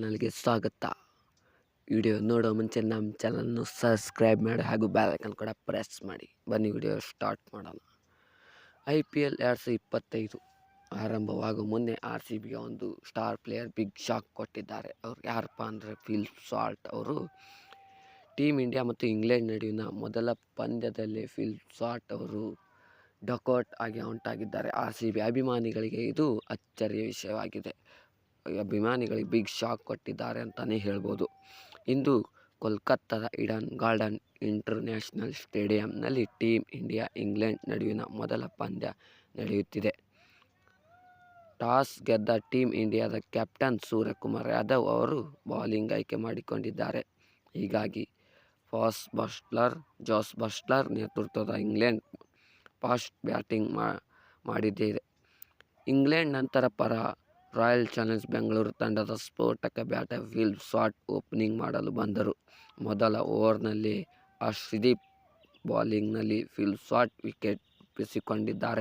ಚಾನಲ್ಗೆ ಸ್ವಾಗತ ವಿಡಿಯೋ ನೋಡೋ ಮುಂಚೆ ನಮ್ಮ ಚಾನಲ್ನು ಸಬ್ಸ್ಕ್ರೈಬ್ ಮಾಡಿ ಹಾಗೂ ಬೆಲ್ಲೈಕನ್ ಕೂಡ ಪ್ರೆಸ್ ಮಾಡಿ. ಬನ್ನಿ, ವಿಡಿಯೋ ಸ್ಟಾರ್ಟ್ ಮಾಡೋಣ. ಐ ಪಿ ಎಲ್ ಎರಡು ಸಾವಿರದ ಇಪ್ಪತ್ತೈದು ಆರಂಭವಾಗುವ ಮುನ್ನೆ ಆರ್ ಸಿ ಬಿಗೆ ಒಂದು ಸ್ಟಾರ್ ಪ್ಲೇಯರ್ ಬಿಗ್ ಶಾಕ್ ಕೊಟ್ಟಿದ್ದಾರೆ. ಅವ್ರು ಯಾರಪ್ಪ ಅಂದರೆ ಫಿಲ್ ಸಾಲ್ಟ್ ಅವರು. ಟೀಮ್ ಇಂಡಿಯಾ ಮತ್ತು ಇಂಗ್ಲೆಂಡ್ ನಡುವಿನ ಮೊದಲ ಪಂದ್ಯದಲ್ಲಿ ಫಿಲ್ ಸಾಲ್ಟ್ ಅವರು ಡಕೌಟ್ ಆಗಿ ಔಟಾಗಿದ್ದಾರೆ ಆರ್ ಸಿ ಬಿ ಅಭಿಮಾನಿಗಳಿಗೆ ಇದು ಅಚ್ಚರಿಯ ವಿಷಯವಾಗಿದೆ. ಅಭಿಮಾನಿಗಳಿಗೆ ಬಿಗ್ ಶಾಕ್ ಕೊಟ್ಟಿದ್ದಾರೆ ಅಂತಲೇ ಹೇಳ್ಬೋದು. ಇಂದು ಕೋಲ್ಕತ್ತಾದ ಇಡನ್ ಗಾರ್ಡನ್ ಇಂಟರ್ನ್ಯಾಷನಲ್ ಸ್ಟೇಡಿಯಂನಲ್ಲಿ ಟೀಮ್ ಇಂಡಿಯಾ ಇಂಗ್ಲೆಂಡ್ ನಡುವಿನ ಮೊದಲ ಪಂದ್ಯ ನಡೆಯುತ್ತಿದೆ. ಟಾಸ್ ಗೆದ್ದ ಟೀಮ್ ಇಂಡಿಯಾದ ಕ್ಯಾಪ್ಟನ್ ಸೂರ್ಯಕುಮಾರ್ ಯಾದವ್ ಅವರು ಬೌಲಿಂಗ್ ಆಯ್ಕೆ ಮಾಡಿಕೊಂಡಿದ್ದಾರೆ. ಹೀಗಾಗಿ ಫಾಸ್ಟ್ ಬಸ್ಟ್ಲರ್ ಜಾಸ್ ಬಸ್ಟ್ಲರ್ ನೇತೃತ್ವದ ಇಂಗ್ಲೆಂಡ್ ಫಾಸ್ಟ್ ಬ್ಯಾಟಿಂಗ್ ಮಾಡಿದ್ದೇವೆ ಇಂಗ್ಲೆಂಡ್ ನಂತರ ಪರ ರಾಯಲ್ ಚಾಲೆಂಜ್ ಬೆಂಗಳೂರು ತಂಡದ ಸ್ಫೋಟಕ ಬ್ಯಾಟ ಫೀಲ್ಡ್ ಶಾಟ್ ಓಪನಿಂಗ್ ಮಾಡಲು ಬಂದರು. ಮೊದಲ ಓವರ್ನಲ್ಲಿ ಅರ್ಶ್ದೀಪ್ ಬೌಲಿಂಗ್ನಲ್ಲಿ ಫೀಲ್ಡ್ ಶಾಟ್ ವಿಕೆಟ್ ತಪ್ಪಿಸಿಕೊಂಡಿದ್ದಾರೆ